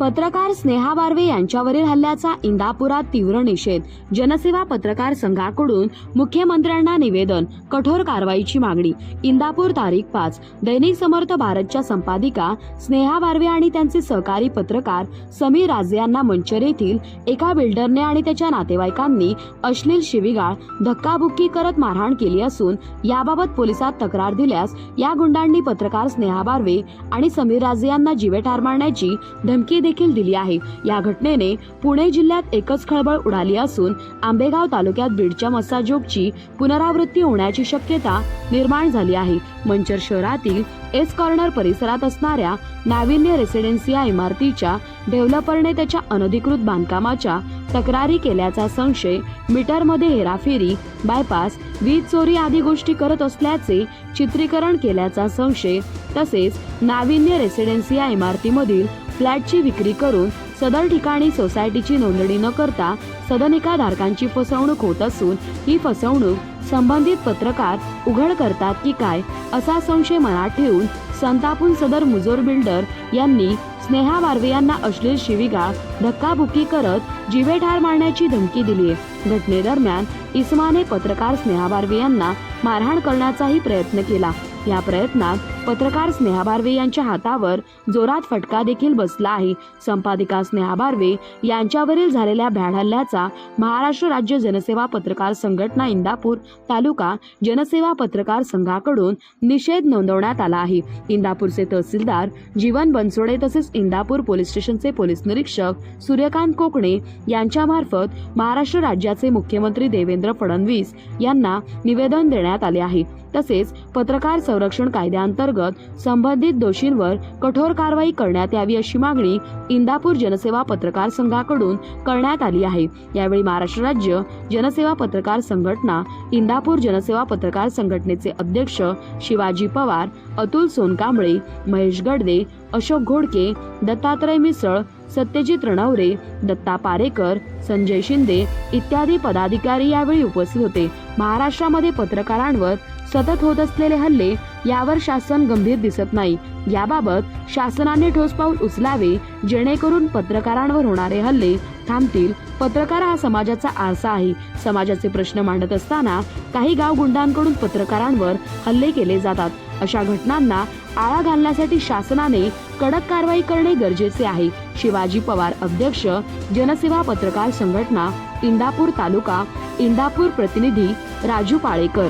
पत्रकार स्नेहा बारवे यांच्यावरील हल्ल्याचा इंदापुरात तीव्र निषेध. जनसेवा पत्रकार संघाकडून मुख्यमंत्र्यांना निवेदन कठोर कारवाईची मागणी. इंदापूर तारीख पाच. दैनिक समर्थ भारतच्या संपादिका स्नेहा बारवे आणि त्यांचे सहकारी पत्रकार समीर राजे यांना मंचर येथील एका बिल्डरने आणि त्याच्या नातेवाईकांनी अश्लील शिवीगाळ धक्काबुक्की करत मारहाण केली असून याबाबत पोलिसात तक्रार दिल्यास या गुंडांनी पत्रकार स्नेहा बारवे आणि समीर राजे यांना जीवे ठार मारण्याची धमकी देखील दिली आहे. या घटनेने पुणे जिल्ह्यात एकच खळबळ उडाली असून आंबेगाव तालुक्यात बीडच्या मस्साजोगची पुनरावृत्ती होण्याची शक्यता निर्माण झाली आहे. मंचर शहरातील एस कॉर्नर परिसरात असणाऱ्या नाविन्य रेसिडेन्सी या इमारतीच्या डेव्हलपरने त्याच्या अनधिकृत बांधकामाच्या तक्रारी केल्याचा संशय मीटरमध्ये हेराफेरी बायपास वीज चोरी आदी गोष्टी करत असल्याचे चित्रीकरण केल्याचा संशय तसेच नाविन्य रेसिडेन्सी या इमारतीमधील फ्लॅटची विक्री करून सदर ठिकाणी सोसायटीची नोंदणी न करता सदनिकाधारकांची फसवणूक होत असून ही फसवणूक संबंधित पत्रकार उघड करतात की काय असा संशय मनात ठेवून संतापून सदर मुजोर बिल्डर यांनी स्नेहा बारवे यांना अश्लील शिविगाळ धक्काबुक्की करत जीवे ठार मारण्याची धमकी दिली आहे. घटनेदरम्यान इस्माने पत्रकार स्नेहा बारवे यांना मारहाण करण्याचाही प्रयत्न केला. या प्रयत्नात पत्रकार स्नेहा बारवे यांच्या हातावर जोरात फटका देखील बसला आहे. संपादिका स्नेहा बारवे यांच्यावरील झालेल्या भ्याड हल्ल्याचा महाराष्ट्र राज्य जनसेवा पत्रकार संघटना इंदापूर तालुका जनसेवा पत्रकार संघाकडून निषेध नोंदवण्यात आला आहे. इंदापूरचे तहसीलदार जीवन बनसोडे तसेच इंदापूर पोलीस स्टेशनचे पोलीस निरीक्षक सूर्यकांत कोकणे यांच्यामार्फत महाराष्ट्र राज्याचे मुख्यमंत्री देवेंद्र फडणवीस यांना निवेदन देण्यात आले आहे. तसेच पत्रकार संरक्षण कायद्याअंतर्गत संबंधित दोषींवर कठोर कारवाई करण्यात यावी अशी मागणी इंदापूर जनसेवा पत्रकार संघाकडून करण्यात आली आहे. यावेळी महाराष्ट्र राज्य जनसेवा पत्रकार संघटना इंदापूर जनसेवा पत्रकार संघटनेचे अध्यक्ष शिवाजी पवार अतुल सोनकांबळे महेश गडदे अशोक घोडके दत्तात्रय मिसळ सत्यजित रणवरे दत्ता पारेकर संजय शिंदे इत्यादी पदाधिकारी यावेळी उपस्थित होते. महाराष्ट्रामध्ये पत्रकारांवर सतत होत असलेले हल्ले यावर शासन गंभीर दिसत नाही. याबाबत शासनाने ठोस पाऊल उचलावे जेणेकरून पत्रकारांवर होणारे हल्ले थांबतील. पत्रकार हा समाजाचा आरसा आहे. समाजाचे प्रश्न मांडत असताना काही गाव गुंडांकडून पत्रकारांवर हल्ले केले जातात. अशा घटनांना आळा घालण्यासाठी शासनाने कडक कारवाई करणे गरजेचे आहे. शिवाजी पवार अध्यक्ष जनसेवा पत्रकार संघटना इंदापूर तालुका इंदापूर प्रतिनिधी राजू पाळेकर.